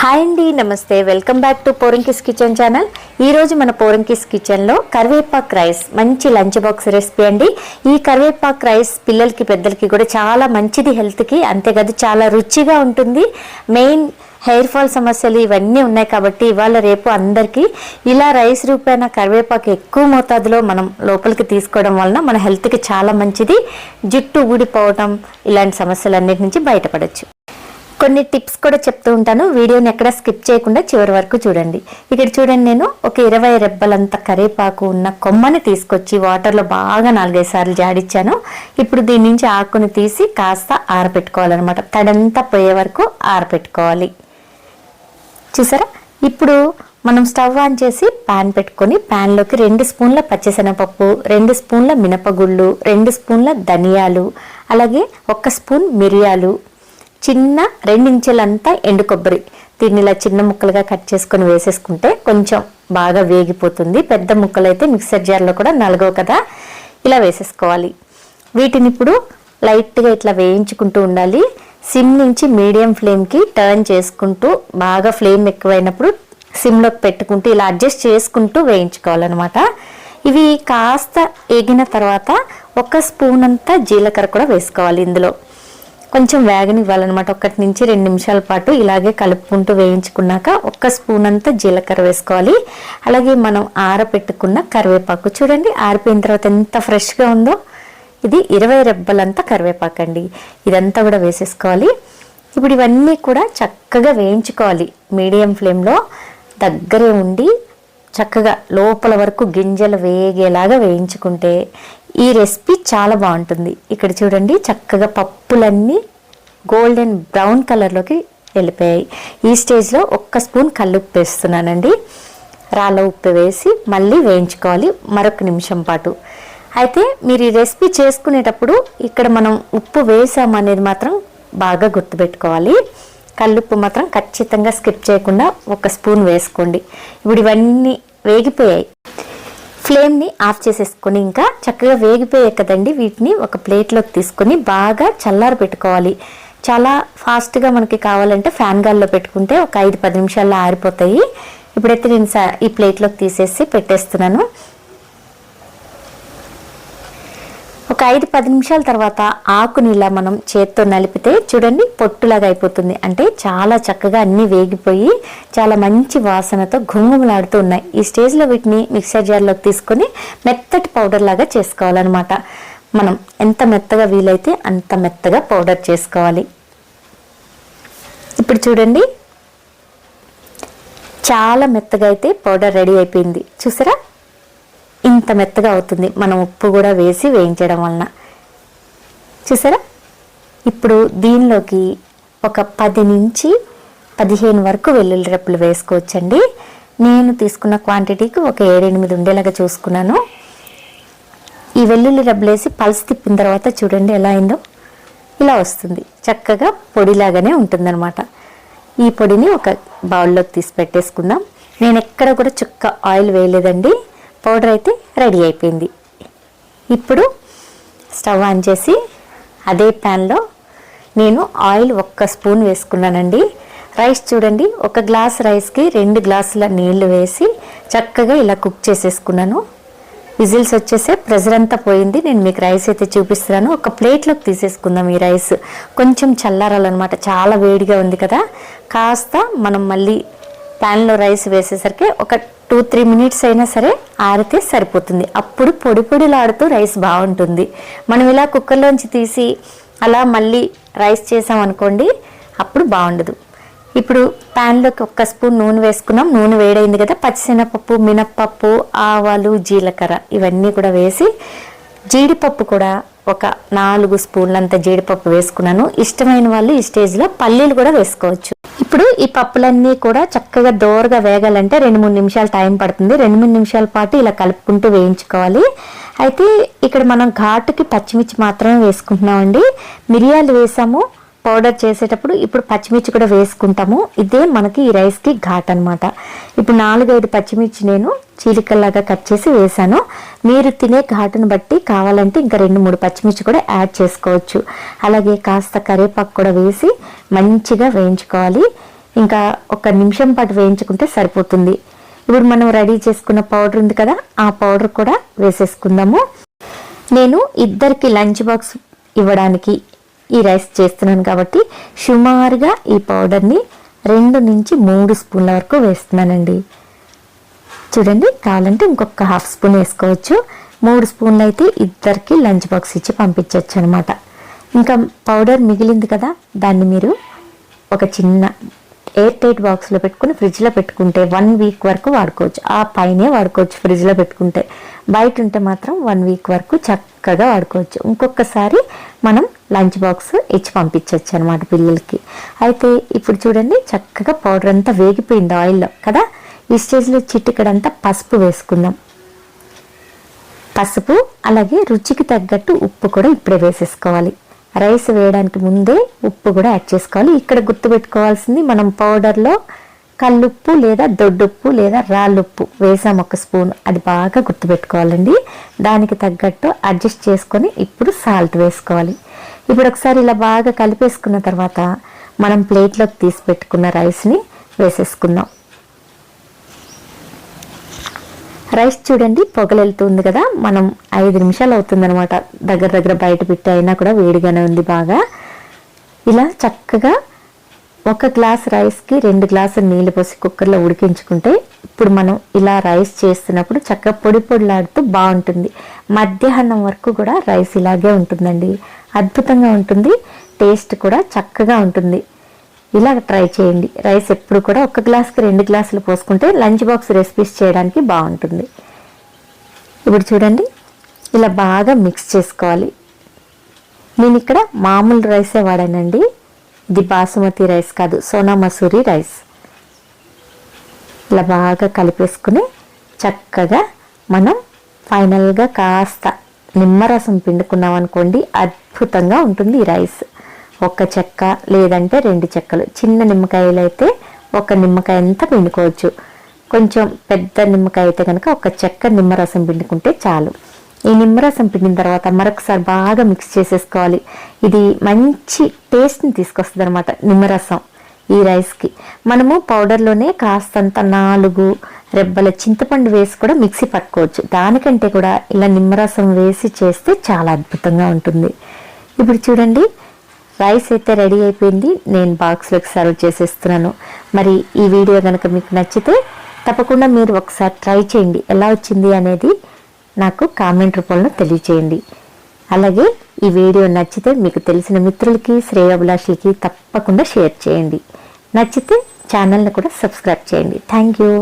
Hi అండి నమస్తే. Welcome back to Poranki's kitchen channel. ఈరోజు మన పోరంకిస్ కిచెన్లో కరివేపాకు రైస్ మంచి లంచ్ బాక్స్ రెసిపీ అండి. ఈ కరివేపాకు రైస్ పిల్లలకి పెద్దలకి కూడా చాలా మంచిది హెల్త్కి అంతేకాదు చాలా రుచిగా ఉంటుంది. మెయిన్ హెయిర్ ఫాల్ సమస్యలు ఇవన్నీ ఉన్నాయి కాబట్టి ఇవాళ రేపు అందరికీ ఇలా రైస్ రూపాయన కరివేపాకు ఎక్కువ మోతాదులో మనం లోపలికి తీసుకోవడం వలన మన హెల్త్కి చాలా మంచిది. జుట్టు ఊడిపోవటం ఇలాంటి సమస్యలన్నిటి నుంచి బయటపడవచ్చు కొన్ని టిప్స్ కూడా చెప్తూ ఉంటాను. వీడియోని ఎక్కడ స్కిప్ చేయకుండా చివరి వరకు చూడండి. ఇక్కడ చూడండి నేను ఒక ఇరవై రెబ్బలంత కరేపాకు ఉన్న కొమ్మని తీసుకొచ్చి వాటర్లో బాగా నాలుగైదు సార్లు జాడిచ్చాను. ఇప్పుడు దీని నుంచి ఆకుని తీసి కాస్త ఆరబెట్టుకోవాలన్నమాట తడంతా పోయే వరకు ఆరబెట్టుకోవాలి చూసారా? ఇప్పుడు మనం స్టవ్ ఆన్ చేసి పాన్ పెట్టుకొని ప్యాన్లోకి రెండు స్పూన్ల పచ్చిశనగపప్పు రెండు స్పూన్ల మినపగుళ్ళు రెండు స్పూన్ల ధనియాలు అలాగే ఒక్క స్పూన్ మిరియాలు చిన్న రెండించెలంతా ఎండు కొబ్బరి. దీన్ని ఇలా చిన్న ముక్కలుగా కట్ చేసుకొని వేసేసుకుంటే కొంచెం బాగా వేగిపోతుంది. పెద్ద ముక్కలు అయితే మిక్సర్ జార్లో కూడా నలగవు కదా. ఇలా వేసేసుకోవాలి. వీటిని ఇప్పుడు లైట్గా ఇట్లా వేయించుకుంటూ ఉండాలి. సిమ్ నుంచి మీడియం ఫ్లేమ్కి టర్న్ చేసుకుంటూ బాగా ఫ్లేమ్ ఎక్కువైనప్పుడు సిమ్లోకి పెట్టుకుంటూ ఇలా అడ్జస్ట్ చేసుకుంటూ వేయించుకోవాలన్నమాట. ఇవి కాస్త ఎగిన తర్వాత ఒక స్పూన్ అంతా జీలకర్ర కూడా వేసుకోవాలి ఇందులో. కొంచెం వేగనివ్వాలన్నమాట. ఒకటి నుంచి రెండు నిమిషాల పాటు ఇలాగే కలుపుకుంటూ వేయించుకున్నాక ఒక్క స్పూన్ అంతా జీలకర్ర వేసుకోవాలి. అలాగే మనం ఆరపెట్టుకున్న కరివేపాకు చూడండి ఆరిపోయిన తర్వాత ఎంత ఫ్రెష్గా ఉందో. ఇది ఇరవై రెబ్బలంతా కరివేపాకు అండి ఇదంతా కూడా వేసేసుకోవాలి. ఇప్పుడు ఇవన్నీ కూడా చక్కగా వేయించుకోవాలి. మీడియం ఫ్లేమ్లో దగ్గరే ఉండి చక్కగా లోపల వరకు గింజలు వేగేలాగా వేయించుకుంటే ఈ రెసిపీ చాలా బాగుంటుంది. ఇక్కడ చూడండి చక్కగా పప్పులన్నీ గోల్డెన్ బ్రౌన్ కలర్లోకి వెళ్ళిపోయాయి. ఈ స్టేజ్లో ఒక్క స్పూన్ కల్లుప్పు వేస్తున్నానండి. రాళ్ళ ఉప్పు వేసి మళ్ళీ వేయించుకోవాలి మరొక నిమిషం పాటు. అయితే మీరు ఈ రెసిపీ చేసుకునేటప్పుడు ఇక్కడ మనం ఉప్పు వేసామనేది మాత్రం బాగా గుర్తుపెట్టుకోవాలి. కల్లుప్పు మాత్రం ఖచ్చితంగా స్కిప్ చేయకుండా ఒక స్పూన్ వేసుకోండి. ఇప్పుడు ఇవన్నీ వేగిపోయాయి. ఫ్లేమ్ని ఆఫ్ చేసేసుకొని ఇంకా చక్కగా వేగిపోయాయి కదండి వీటిని ఒక ప్లేట్లోకి తీసుకొని బాగా చల్లారి పెట్టుకోవాలి. చాలా ఫాస్ట్గా మనకి కావాలంటే ఫ్యాన్ గాల్లో పెట్టుకుంటే ఒక ఐదు పది నిమిషాల్లో ఆరిపోతాయి. ఇప్పుడైతే నేను స- ఈ ప్లేట్లోకి తీసేసి పెట్టేస్తున్నాను. ఒక ఐదు పది నిమిషాల తర్వాత ఆకుని ఇలా మనం చేత్తో నలిపితే చూడండి పొట్టులాగా అయిపోతుంది. అంటే చాలా చక్కగా అన్నీ వేగిపోయి చాలా మంచి వాసనతో ఘుంగుమలాడుతూ ఉన్నాయి. ఈ స్టేజ్లో వీటిని మిక్సర్ జార్లోకి తీసుకొని మెత్తటి పౌడర్ లాగా చేసుకోవాలన్నమాట. మనం ఎంత మెత్తగా వీలైతే అంత మెత్తగా పౌడర్ చేసుకోవాలి. ఇప్పుడు చూడండి. చాలా మెత్తగా అయితే పౌడర్ రెడీ అయిపోయింది. చూసారా? అంత మెత్తగా అవుతుంది. మనం ఉప్పు కూడా వేసి వేయించడం వలన. చూసారా? ఇప్పుడు దీనిలోకి ఒక పది నుంచి పదిహేను వరకు వెల్లుల్లి రెప్పలు వేసుకోవచ్చండి. నేను తీసుకున్న క్వాంటిటీకి ఒక ఏడెనిమిది ఉండేలాగా చూసుకున్నాను. ఈ వెల్లుల్లి రెబ్బలేసి పల్స్ తిప్పిన తర్వాత చూడండి ఎలా అయిందో. ఇలా వస్తుంది. చక్కగా పొడిలాగానే ఉంటుందన్నమాట. ఈ పొడిని ఒక బౌల్లోకి తీసి పెట్టేసుకుందాం. నేను ఎక్కడ కూడా చుక్క ఆయిల్ వేయలేదండి. పౌడర్ అయితే రెడీ అయిపోయింది. ఇప్పుడు స్టవ్ ఆన్ చేసి అదే ప్యాన్లో నేను ఆయిల్ ఒక్క స్పూన్ వేసుకున్నానండి. రైస్ చూడండి ఒక గ్లాస్ రైస్కి రెండు గ్లాసుల నీళ్ళు వేసి చక్కగా ఇలా కుక్ చేసేసుకున్నాను. విజిల్స్ వచ్చేసే ప్రెజర్ అంతా పోయింది. నేను మీకు రైస్ అయితే చూపిస్తున్నాను. ఒక ప్లేట్లోకి తీసేసుకుందాం ఈ రైస్. కొంచెం చల్లారాలన్నమాట. చాలా వేడిగా ఉంది కదా. కాస్త మనం మళ్ళీ ప్యాన్లో రైస్ వేసేసరికి ఒక టూ త్రీ మినిట్స్ అయినా సరే ఆరితే సరిపోతుంది. అప్పుడు పొడి పొడిలాడుతూ రైస్ బాగుంటుంది. మనం ఇలా కుక్కర్లోంచి తీసి అలా మళ్ళీ రైస్ చేసాం అనుకోండి అప్పుడు బాగుండదు. ఇప్పుడు ప్యాన్లోకి ఒక్క స్పూన్ నూనె వేసుకున్నాం. నూనె వేడైంది కదా పచ్చిశనగపప్పు మినప్పప్పు ఆవాలు జీలకర్ర ఇవన్నీ కూడా వేసి జీడిపప్పు కూడా ఒక నాలుగు స్పూన్లంత జీడిపప్పు వేసుకున్నాను. ఇష్టమైన వాళ్ళు ఈ స్టేజ్లో పల్లీలు కూడా వేసుకోవచ్చు. ఇప్పుడు ఈ పప్పులన్నీ కూడా చక్కగా దోరగా వేగాలంటే రెండు మూడు నిమిషాలు టైం పడుతుంది. రెండు మూడు నిమిషాల పాటు ఇలా కలుపుకుంటూ వేయించుకోవాలి. అయితే ఇక్కడ మనం ఘాటుకి పచ్చిమిర్చి మాత్రమే వేసుకుంటున్నామండి. మిరియాలు వేసాము. పౌడర్ చేసేటప్పుడు ఇప్పుడు పచ్చిమిర్చి కూడా వేసుకుంటాము. ఇదే మనకి ఈ రైస్కి ఘాట్ అనమాట ఇప్పుడు నాలుగైదు పచ్చిమిర్చి నేను చీలికల్లాగా కట్ చేసి వేసాను. మీరు తినే ఘాటును బట్టి కావాలంటే ఇంకా రెండు మూడు పచ్చిమిర్చి కూడా యాడ్ చేసుకోవచ్చు. అలాగే కాస్త కరివేపాకు కూడా వేసి మంచిగా వేయించుకోవాలి. ఇంకా ఒక నిమిషం పాటు వేయించుకుంటే సరిపోతుంది. ఇప్పుడు మనం రెడీ చేసుకున్న పౌడర్ ఉంది కదా ఆ పౌడర్ కూడా వేసేసుకుందాము. నేను ఇద్దరికి లంచ్ బాక్స్ ఇవ్వడానికి ఈ రైస్ చేస్తున్నాను కాబట్టి సుమారుగా ఈ పౌడర్ని రెండు నుంచి మూడు స్పూన్ల వరకు వేస్తున్నానండి. చూడండి కావాలంటే ఇంకొక హాఫ్ స్పూన్ వేసుకోవచ్చు. మూడు స్పూన్లు అయితే ఇద్దరికి లంచ్ బాక్స్ ఇచ్చి పంపించవచ్చు అనమాట ఇంకా పౌడర్ మిగిలింది కదా దాన్ని మీరు ఒక చిన్న ఎయిర్ టైట్ బాక్స్లో పెట్టుకుని ఫ్రిడ్జ్లో పెట్టుకుంటే వన్ వీక్ వరకు వాడుకోవచ్చు. ఆ పైనే వాడుకోవచ్చు ఫ్రిడ్జ్లో పెట్టుకుంటే. బయట ఉంటే మాత్రం వన్ వీక్ వరకు చక్కగా వాడుకోవచ్చు. ఇంకొకసారి మనం లంచ్ బాక్స్ ఇచ్చి పంపించవచ్చు అనమాట పిల్లలకి. అయితే ఇప్పుడు చూడండి చక్కగా పౌడర్ అంతా వేగిపోయింది ఆయిల్లో కదా? ఈ స్టేజ్లో చిటికడంతా పసుపు వేసుకుందాం. పసుపు అలాగే రుచికి తగ్గట్టు ఉప్పు కూడా ఇప్పుడే వేసేసుకోవాలి. రైస్ వేయడానికి ముందే ఉప్పు కూడా యాడ్ చేసుకోవాలి. ఇక్కడ గుర్తుపెట్టుకోవాల్సింది మనం పౌడర్లో కల్లుప్పు లేదా దొడ్డుప్పు లేదా రాళ్ళుప్పు వేసాం ఒక స్పూన్. అది బాగా గుర్తుపెట్టుకోవాలండి. దానికి తగ్గట్టు అడ్జస్ట్ చేసుకొని ఇప్పుడు సాల్ట్ వేసుకోవాలి. ఇప్పుడు ఒకసారి ఇలా బాగా కలిపేసుకున్న తర్వాత మనం ప్లేట్లోకి తీసి పెట్టుకున్న రైస్ని వేసేసుకుందాం. రైస్ చూడండి పొగలెళ్తుంది కదా. మనం ఐదు నిమిషాలు అవుతుందనమాట దగ్గర దగ్గర బయట పెట్టి అయినా కూడా వేడిగానే ఉంది బాగా. ఇలా చక్కగా ఒక గ్లాస్ రైస్కి రెండు గ్లాసులు నీళ్ళు పోసి కుక్కర్లో ఉడికించుకుంటే ఇప్పుడు మనం ఇలా రైస్ చేస్తున్నప్పుడు చక్కగా పొడి పొడిలాడుతూ బాగుంటుంది. మధ్యాహ్నం వరకు కూడా రైస్ ఇలాగే ఉంటుందండి. అద్భుతంగా ఉంటుంది. టేస్ట్ కూడా చక్కగా ఉంటుంది. ఇలా ట్రై చేయండి. రైస్ ఎప్పుడు కూడా ఒక గ్లాస్కి రెండు గ్లాసులు పోసుకుంటే లంచ్ బాక్స్ రెసిపీస్ చేయడానికి బాగుంటుంది. ఇప్పుడు చూడండి ఇలా బాగా మిక్స్ చేసుకోవాలి. నేను ఇక్కడ మామూలు రైసే వాడానండి. ఇది బాసుమతి రైస్ కాదు సోనా మసూరి రైస్. ఇలా బాగా కలిపేసుకుని చక్కగా మనం ఫైనల్గా కాస్త నిమ్మరసం పిండుకున్నాం అనుకోండి అద్భుతంగా ఉంటుంది ఈ రైస్. ఒక చెక్క లేదంటే రెండు చెక్కలు. చిన్న నిమ్మకాయలు అయితే ఒక నిమ్మకాయ అంతా పిండుకోవచ్చు. కొంచెం పెద్ద నిమ్మకాయ అయితే కనుక ఒక చెక్క నిమ్మరసం పిండుకుంటే చాలు. ఈ నిమ్మరసం పిండిన తర్వాత మరొకసారి బాగా మిక్స్ చేసేసుకోవాలి. ఇది మంచి టేస్ట్ని తీసుకొస్తుంది అనమాట నిమ్మరసం ఈ రైస్కి మనము పౌడర్లోనే కాస్తంత నాలుగు రెబ్బల చింతపండు వేసి కూడా మిక్సీ పట్టుకోవచ్చు. దానికంటే కూడా ఇలా నిమ్మరసం వేసి చేస్తే చాలా అద్భుతంగా ఉంటుంది. ఇప్పుడు చూడండి రైస్ అయితే రెడీ అయిపోయింది. నేను బాక్స్లోకి సర్వ్ చేసేస్తున్నాను. మరి ఈ వీడియో కనుక మీకు నచ్చితే తప్పకుండా మీరు ఒకసారి ట్రై చేయండి. ఎలా వచ్చింది అనేది నాకు కామెంట్ రూపంలో తెలియచేయండి. అలాగే ఈ వీడియో నచ్చితే మీకు తెలిసిన మిత్రులకి శ్రేయాభిలాషులకి తప్పకుండా షేర్ చేయండి. నచ్చితే ఛానల్ని కూడా సబ్స్క్రైబ్ చేయండి. Thank you.